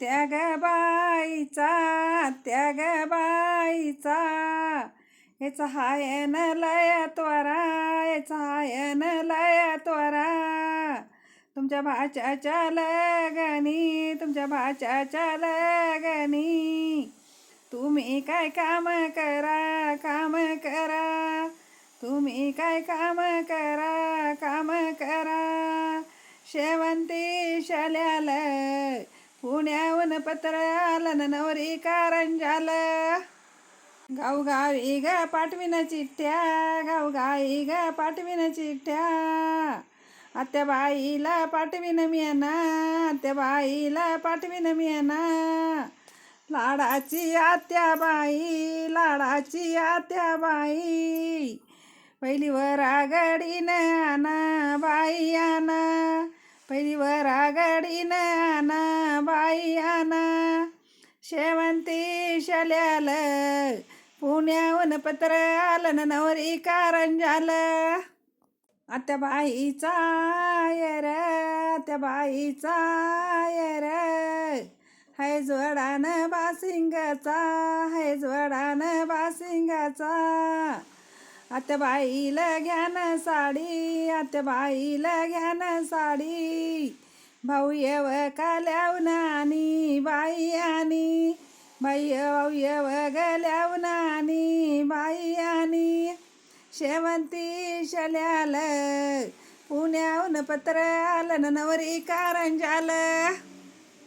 त्याग बाईचा त्याग बाईचा. याचा हायन लय त्वरा याचा हायन लय त्वरा. तुमच्या भाच्याच्या लगनी तुमच्या भाच्याच्या लगनी. तुम्ही काय काम करा काम करा. तुम्ही काय काम करा काम करा. शेवंती शाल्याल पुण्याहून पत्र आलं न नवरी कारंजालं गावगावी ग पाठविन चिठ्ठ्या गावगावी ग पाठविन चिठ्ठ्या. आत्या बाईला पाठविन मी ना आत्या बाईला पाठविन मी ना लाडाची आत्या बाई लाडाची आत्या बाई. पहिली वर आघाडीनं आणा बाई आना पहिली वर आघाडीनं आणा शेवंती शल्याल पुण्याहून पत्र आलं न नवरी कारंजालं. आत्या बाईचा यर त्या बाईचा यर है जोडान बासिंगाचा है जोडान बासिंगाचा. आत्या बाईला ना साडी आत्या बाईला ना साडी. भाऊ येव बाईयानी आणि बाई आणि बाई भाऊ येव गल्यावन आणि बाई आणि शेवंती शल्याल पुण्याहून पत्र आलं नवरी कारंजाल.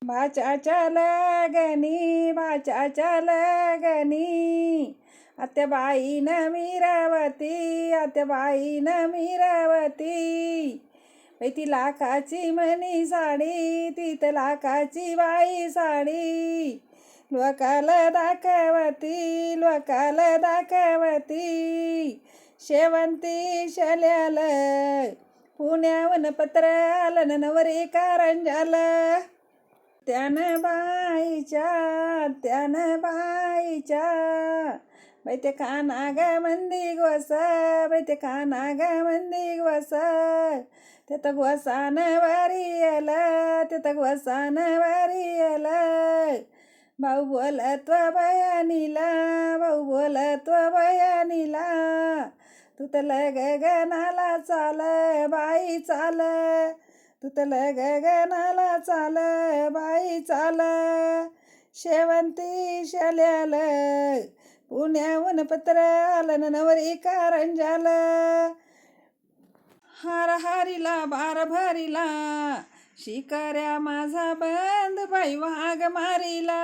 भाच्याच्या लगनी भाच्याच्या लगनी आत्या बाईनं मिरावती आत्या बाईनं मीरावती. ती लाखाची म्हणी साडी ती तर लाखाची बाई साडी. लोकाला दाखवती लोकाला दाखवती. शेवंती शल्याल पुण्याहून पत्र आलं नवरी कारण झालं त्यानं बाईच्या त्यानं बाईच्या. बाई ते काना ग मंदी गोस बाई ते काना ग मंदी गोस त्यात गोसान वारी आलं त्यात गोसान वारी आलं भाऊ बोलत्व बयानीला भाऊ बोलत्व बयानीला तू तर गगनाला चाल बाई चाल तू तर गगनाला चाल बाई चाल शेवंती शल्याल पुण्याहून पत्र आलं नवरी कारंजालं. हार हारीला बार भरीला शिकाऱ्या माझा बंद बाई वाघ मारीला